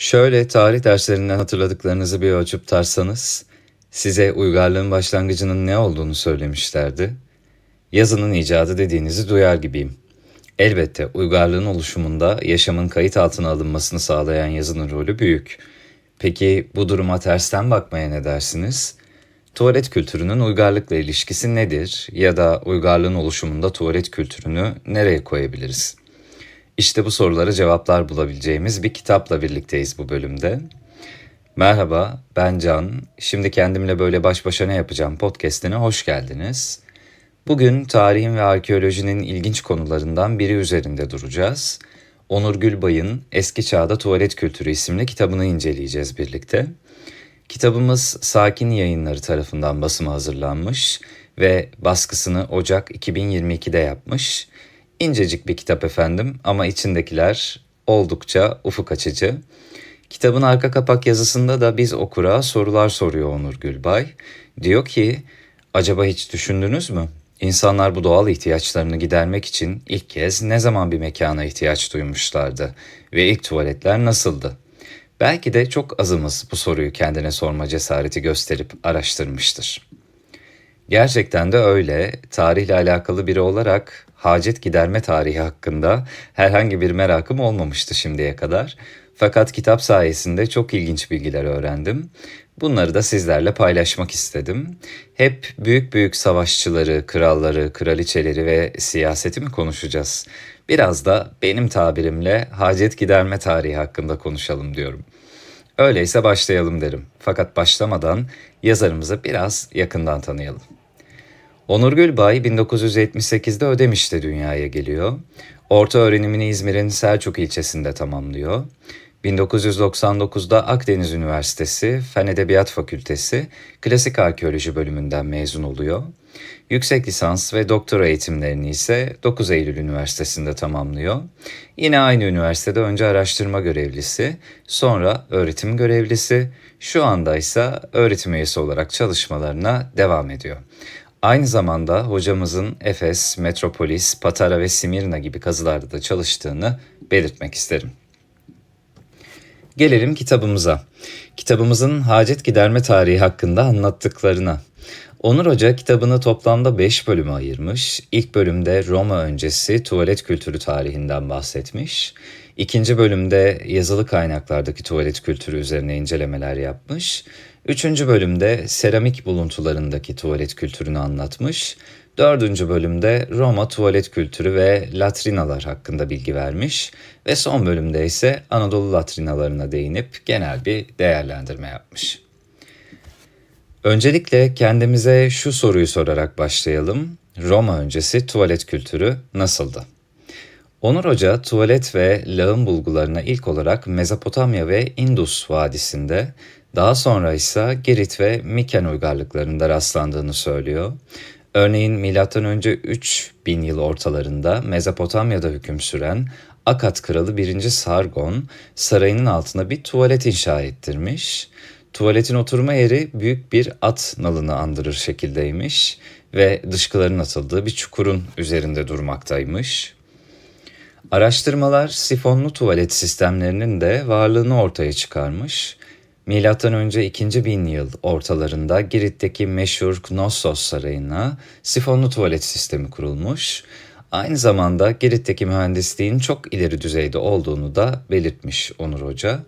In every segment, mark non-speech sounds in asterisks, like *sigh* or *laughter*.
Şöyle tarih derslerinden hatırladıklarınızı bir ölçüp tarsanız, size uygarlığın başlangıcının ne olduğunu söylemişlerdi. Yazının icadı dediğinizi duyar gibiyim. Elbette uygarlığın oluşumunda yaşamın kayıt altına alınmasını sağlayan yazının rolü büyük. Peki bu duruma tersten bakmaya ne dersiniz? Tuvalet kültürünün uygarlıkla ilişkisi nedir ya da uygarlığın oluşumunda tuvalet kültürünü nereye koyabiliriz? İşte bu sorulara cevaplar bulabileceğimiz bir kitapla birlikteyiz bu bölümde. Merhaba, ben Can. Şimdi kendimle böyle baş başa ne yapacağım podcast'ine hoş geldiniz. Bugün tarihin ve arkeolojinin ilginç konularından biri üzerinde duracağız. Onur Gülbay'ın Eski Çağda Tuvalet Kültürü isimli kitabını inceleyeceğiz birlikte. Kitabımız Sakin Yayınları tarafından basıma hazırlanmış ve baskısını Ocak 2022'de yapmış. İncecik bir kitap efendim ama içindekiler oldukça ufuk açıcı. Kitabın arka kapak yazısında da biz okura sorular soruyor Onur Gülbay. Diyor ki, acaba hiç düşündünüz mü? İnsanlar bu doğal ihtiyaçlarını gidermek için ilk kez ne zaman bir mekana ihtiyaç duymuşlardı ve ilk tuvaletler nasıldı? Belki de çok azımız bu soruyu kendine sorma cesareti gösterip araştırmıştır. Gerçekten de öyle. Tarihle alakalı biri olarak hacet giderme tarihi hakkında herhangi bir merakım olmamıştı şimdiye kadar. Fakat kitap sayesinde çok ilginç bilgiler öğrendim. Bunları da sizlerle paylaşmak istedim. Hep büyük büyük savaşçıları, kralları, kraliçeleri ve siyaseti mi konuşacağız? Biraz da benim tabirimle hacet giderme tarihi hakkında konuşalım diyorum. Öyleyse başlayalım derim. Fakat başlamadan yazarımızı biraz yakından tanıyalım. Onur Gülbay 1978'de Ödemiş'te dünyaya geliyor. Orta öğrenimini İzmir'in Selçuk ilçesinde tamamlıyor. 1999'da Akdeniz Üniversitesi Fen Edebiyat Fakültesi Klasik Arkeoloji bölümünden mezun oluyor. Yüksek lisans ve doktora eğitimlerini ise 9 Eylül Üniversitesi'nde tamamlıyor. Yine aynı üniversitede önce araştırma görevlisi, sonra öğretim görevlisi, şu anda ise öğretim üyesi olarak çalışmalarına devam ediyor. Aynı zamanda hocamızın Efes, Metropolis, Patara ve Simirna gibi kazılarda da çalıştığını belirtmek isterim. Gelelim kitabımıza. Kitabımızın hacet giderme tarihi hakkında anlattıklarına. Onur Hoca kitabını toplamda 5 bölüme ayırmış. İlk bölümde Roma öncesi tuvalet kültürü tarihinden bahsetmiş. İkinci bölümde yazılı kaynaklardaki tuvalet kültürü üzerine incelemeler yapmış. Üçüncü bölümde seramik buluntularındaki tuvalet kültürünü anlatmış. Dördüncü bölümde Roma tuvalet kültürü ve latrinalar hakkında bilgi vermiş. Ve son bölümde ise Anadolu latrinalarına değinip genel bir değerlendirme yapmış. Öncelikle kendimize şu soruyu sorarak başlayalım. Roma öncesi tuvalet kültürü nasıldı? Onur Hoca tuvalet ve lağım bulgularına ilk olarak Mezopotamya ve Indus Vadisi'nde, daha sonra ise Girit ve Miken uygarlıklarında rastlandığını söylüyor. Örneğin M.Ö. 3000 yıl ortalarında Mezopotamya'da hüküm süren Akat kralı 1. Sargon sarayının altına bir tuvalet inşa ettirmiş. Tuvaletin oturma yeri büyük bir at nalını andırır şekildeymiş ve dışkıların atıldığı bir çukurun üzerinde durmaktaymış. Araştırmalar sifonlu tuvalet sistemlerinin de varlığını ortaya çıkarmış. Milattan önce 2. bin yıl ortalarında Girit'teki meşhur Knossos Sarayı'na sifonlu tuvalet sistemi kurulmuş. Aynı zamanda Girit'teki mühendisliğin çok ileri düzeyde olduğunu da belirtmiş Onur Hoca.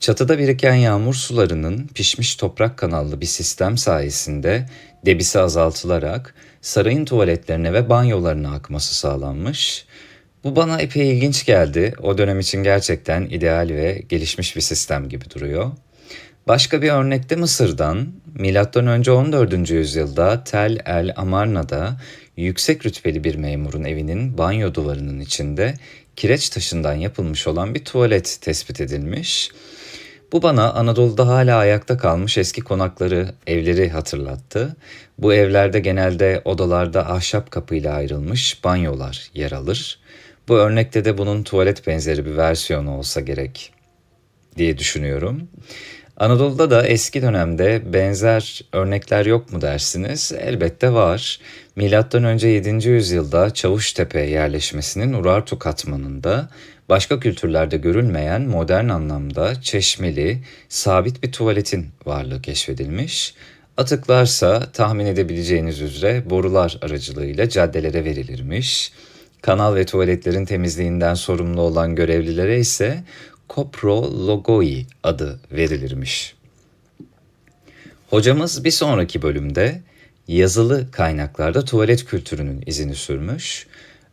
Çatıda biriken yağmur sularının pişmiş toprak kanallı bir sistem sayesinde debisi azaltılarak sarayın tuvaletlerine ve banyolarına akması sağlanmış. Bu bana epey ilginç geldi. O dönem için gerçekten ideal ve gelişmiş bir sistem gibi duruyor. Başka bir örnekte Mısır'dan M.Ö. 14. yüzyılda Tel el Amarna'da yüksek rütbeli bir memurun evinin banyo duvarının içinde kireç taşından yapılmış olan bir tuvalet tespit edilmiş. Bu bana Anadolu'da hala ayakta kalmış eski konakları, evleri hatırlattı. Bu evlerde genelde odalarda ahşap kapıyla ayrılmış banyolar yer alır. Bu örnekte de bunun tuvalet benzeri bir versiyonu olsa gerek diye düşünüyorum. Anadolu'da da eski dönemde benzer örnekler yok mu dersiniz? Elbette var. Milattan önce 7. yüzyılda Çavuştepe yerleşmesinin Urartu katmanında başka kültürlerde görülmeyen modern anlamda çeşmeli, sabit bir tuvaletin varlığı keşfedilmiş. Atıklarsa tahmin edebileceğiniz üzere borular aracılığıyla caddelere verilirmiş. Kanal ve tuvaletlerin temizliğinden sorumlu olan görevlilere ise koprologoi adı verilirmiş. Hocamız bir sonraki bölümde yazılı kaynaklarda tuvalet kültürünün izini sürmüş.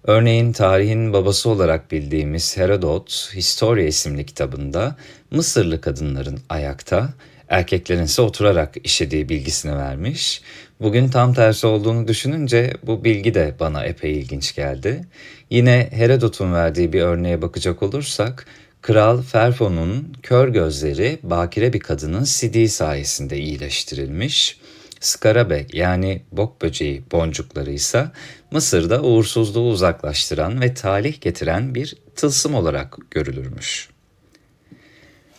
Örneğin tarihin babası olarak bildiğimiz Herodot, Historia isimli kitabında Mısırlı kadınların ayakta, erkeklerin ise oturarak işlediği bilgisini vermiş. Bugün tam tersi olduğunu düşününce bu bilgi de bana epey ilginç geldi. Yine Herodot'un verdiği bir örneğe bakacak olursak, Kral Ferfon'un kör gözleri bakire bir kadının sidiği sayesinde iyileştirilmiş. Skarabe yani bok böceği boncukları ise Mısır'da uğursuzluğu uzaklaştıran ve talih getiren bir tılsım olarak görülürmüş.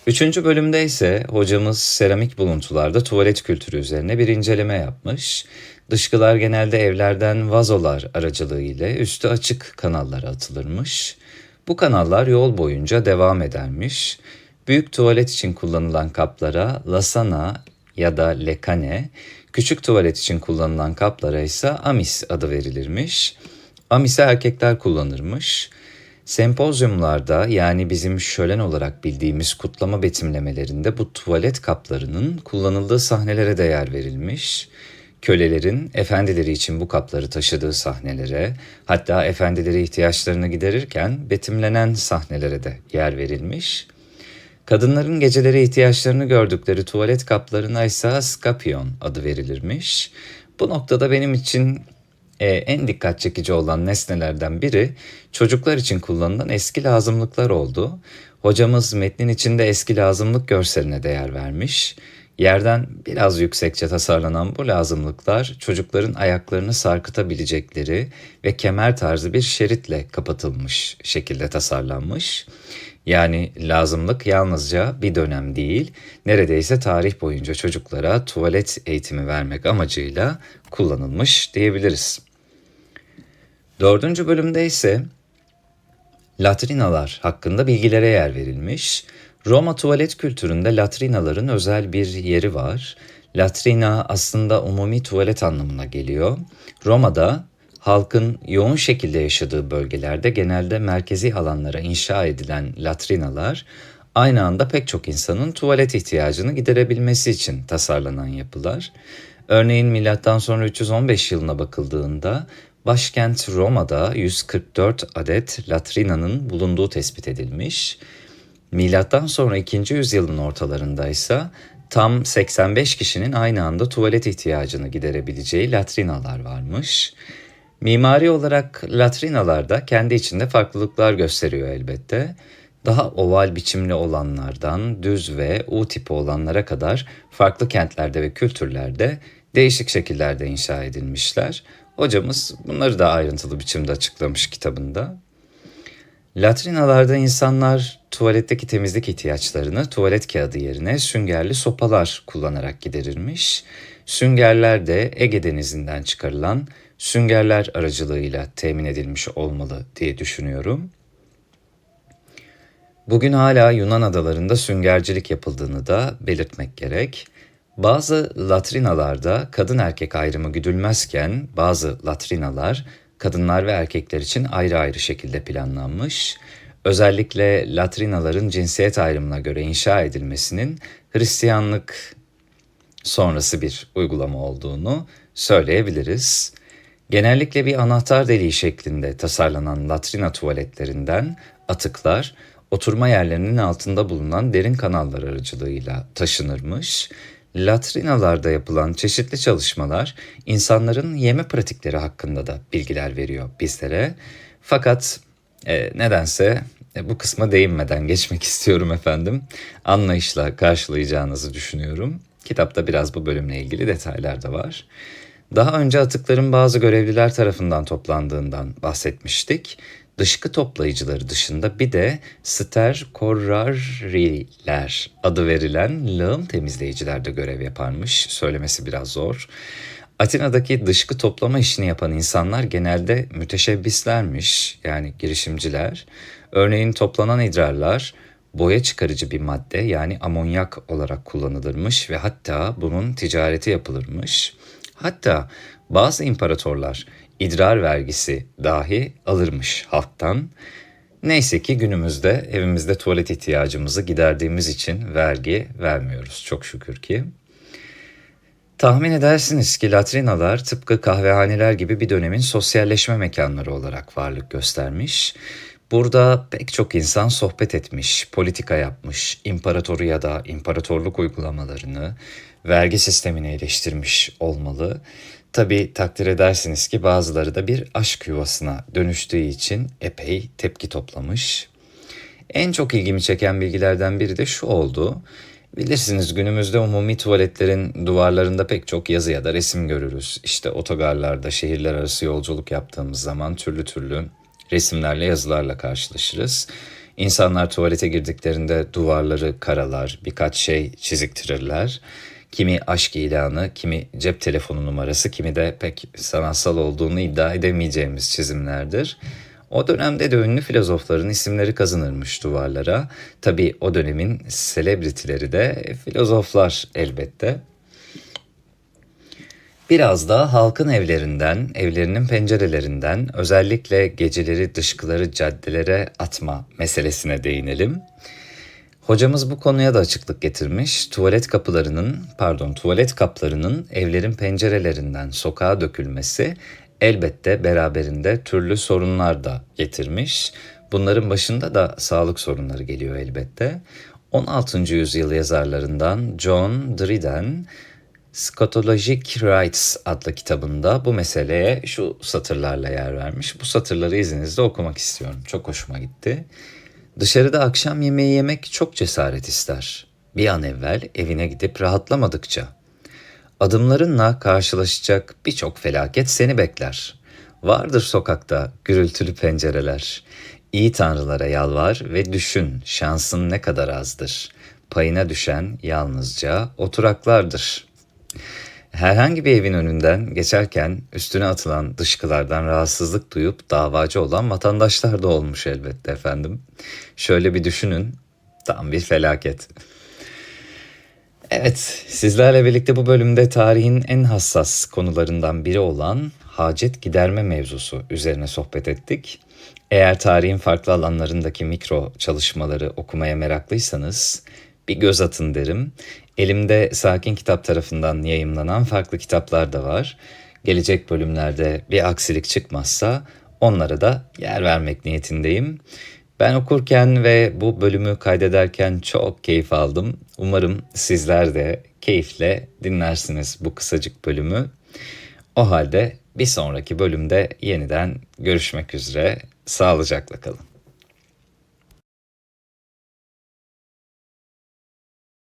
Üçüncü bölümde ise hocamız seramik buluntularda tuvalet kültürü üzerine bir inceleme yapmış. Dışkılar genelde evlerden vazolar aracılığıyla üstü açık kanallara atılırmış. Bu kanallar yol boyunca devam edermiş. Büyük tuvalet için kullanılan kaplara lasana ya da lekane, küçük tuvalet için kullanılan kaplara ise amis adı verilirmiş. Amis'i erkekler kullanırmış. Sempozyumlarda yani bizim şölen olarak bildiğimiz kutlama betimlemelerinde bu tuvalet kaplarının kullanıldığı sahnelere de yer verilmiş. Kölelerin efendileri için bu kapları taşıdığı sahnelere, hatta efendileri ihtiyaçlarını giderirken betimlenen sahnelere de yer verilmiş. Kadınların geceleri ihtiyaçlarını gördükleri tuvalet kaplarına ise skapion adı verilirmiş. Bu noktada benim için e, en dikkat çekici olan nesnelerden biri çocuklar için kullanılan eski lazımlıklar oldu. Hocamız metnin içinde eski lazımlık görseline değer vermiş. Yerden biraz yüksekçe tasarlanan bu lazımlıklar çocukların ayaklarını sarkıtabilecekleri ve kemer tarzı bir şeritle kapatılmış şekilde tasarlanmış. Yani lazımlık yalnızca bir dönem değil, neredeyse tarih boyunca çocuklara tuvalet eğitimi vermek amacıyla kullanılmış diyebiliriz. Dördüncü bölümde ise latrinalar hakkında bilgilere yer verilmiş. Roma tuvalet kültüründe latrinaların özel bir yeri var. Latrina aslında umumi tuvalet anlamına geliyor. Roma'da halkın yoğun şekilde yaşadığı bölgelerde genelde merkezi alanlara inşa edilen latrinalar aynı anda pek çok insanın tuvalet ihtiyacını giderebilmesi için tasarlanan yapılar. Örneğin milattan sonra 315 yılına bakıldığında başkent Roma'da 144 adet latrinanın bulunduğu tespit edilmiş. Milattan sonra 2. yüzyılın ortalarında ise tam 85 kişinin aynı anda tuvalet ihtiyacını giderebileceği latrinalar varmış. Mimari olarak latrinalarda kendi içinde farklılıklar gösteriyor elbette. Daha oval biçimli olanlardan düz ve U tipi olanlara kadar farklı kentlerde ve kültürlerde değişik şekillerde inşa edilmişler. Hocamız bunları da ayrıntılı biçimde açıklamış kitabında. Latrinalarda insanlar tuvaletteki temizlik ihtiyaçlarını tuvalet kağıdı yerine süngerli sopalar kullanarak giderirmiş. Süngerler de Ege Denizi'nden çıkarılan süngerler aracılığıyla temin edilmiş olmalı diye düşünüyorum. Bugün hala Yunan adalarında süngercilik yapıldığını da belirtmek gerek. Bazı latrinalarda kadın erkek ayrımı güdülmezken bazı latrinalar kadınlar ve erkekler için ayrı ayrı şekilde planlanmış. Özellikle latrinaların cinsiyet ayrımına göre inşa edilmesinin Hristiyanlık sonrası bir uygulama olduğunu söyleyebiliriz. Genellikle bir anahtar deliği şeklinde tasarlanan latrina tuvaletlerinden atıklar oturma yerlerinin altında bulunan derin kanallar aracılığıyla taşınırmış. Latrinalarda yapılan çeşitli çalışmalar insanların yeme pratikleri hakkında da bilgiler veriyor bizlere. Fakat e, nedense e, bu kısma değinmeden geçmek *laughs* istiyorum efendim. Anlayışla karşılayacağınızı düşünüyorum. Kitapta biraz bu bölümle ilgili detaylar da var. Daha önce atıkların bazı görevliler tarafından toplandığından bahsetmiştik. Dışkı toplayıcıları dışında bir de sterkorariler adı verilen lağım temizleyiciler de görev yaparmış. Söylemesi biraz zor. Atina'daki dışkı toplama işini yapan insanlar genelde müteşebbislermiş yani girişimciler. Örneğin toplanan idrarlar boya çıkarıcı bir madde yani amonyak olarak kullanılırmış ve hatta bunun ticareti yapılırmış. Hatta bazı imparatorlar idrar vergisi dahi alırmış halktan. Neyse ki günümüzde evimizde tuvalet ihtiyacımızı giderdiğimiz için vergi vermiyoruz çok şükür ki. Tahmin edersiniz ki latrinalar tıpkı kahvehaneler gibi bir dönemin sosyalleşme mekanları olarak varlık göstermiş. Burada pek çok insan sohbet etmiş, politika yapmış, imparatoru ya da imparatorluk uygulamalarını, vergi sistemini eleştirmiş olmalı. Tabi takdir edersiniz ki bazıları da bir aşk yuvasına dönüştüğü için epey tepki toplamış. En çok ilgimi çeken bilgilerden biri de şu oldu. Bilirsiniz günümüzde umumi tuvaletlerin duvarlarında pek çok yazı ya da resim görürüz. İşte otogarlarda şehirler arası yolculuk yaptığımız zaman türlü türlü resimlerle yazılarla karşılaşırız. İnsanlar tuvalete girdiklerinde duvarları karalar, birkaç şey çiziktirirler. Kimi aşk ilanı, kimi cep telefonu numarası, kimi de pek sanatsal olduğunu iddia edemeyeceğimiz çizimlerdir. O dönemde de ünlü filozofların isimleri kazınırmış duvarlara. Tabi o dönemin selebritileri de filozoflar elbette. Biraz da halkın evlerinden, evlerinin pencerelerinden özellikle geceleri dışkıları caddelere atma meselesine değinelim. Hocamız bu konuya da açıklık getirmiş. Tuvalet kapılarının, pardon, tuvalet kaplarının evlerin pencerelerinden sokağa dökülmesi elbette beraberinde türlü sorunlar da getirmiş. Bunların başında da sağlık sorunları geliyor elbette. 16. yüzyıl yazarlarından John Dryden Scatologic Rights adlı kitabında bu meseleye şu satırlarla yer vermiş. Bu satırları izninizle okumak istiyorum. Çok hoşuma gitti. Dışarıda akşam yemeği yemek çok cesaret ister. Bir an evvel evine gidip rahatlamadıkça. Adımlarınla karşılaşacak birçok felaket seni bekler. Vardır sokakta gürültülü pencereler. İyi tanrılara yalvar ve düşün şansın ne kadar azdır. Payına düşen yalnızca oturaklardır.'' Herhangi bir evin önünden geçerken üstüne atılan dışkılardan rahatsızlık duyup davacı olan vatandaşlar da olmuş elbette efendim. Şöyle bir düşünün, tam bir felaket. Evet, sizlerle birlikte bu bölümde tarihin en hassas konularından biri olan hacet giderme mevzusu üzerine sohbet ettik. Eğer tarihin farklı alanlarındaki mikro çalışmaları okumaya meraklıysanız bir göz atın derim. Elimde Sakin Kitap tarafından yayımlanan farklı kitaplar da var. Gelecek bölümlerde bir aksilik çıkmazsa onlara da yer vermek niyetindeyim. Ben okurken ve bu bölümü kaydederken çok keyif aldım. Umarım sizler de keyifle dinlersiniz bu kısacık bölümü. O halde bir sonraki bölümde yeniden görüşmek üzere. Sağlıcakla kalın.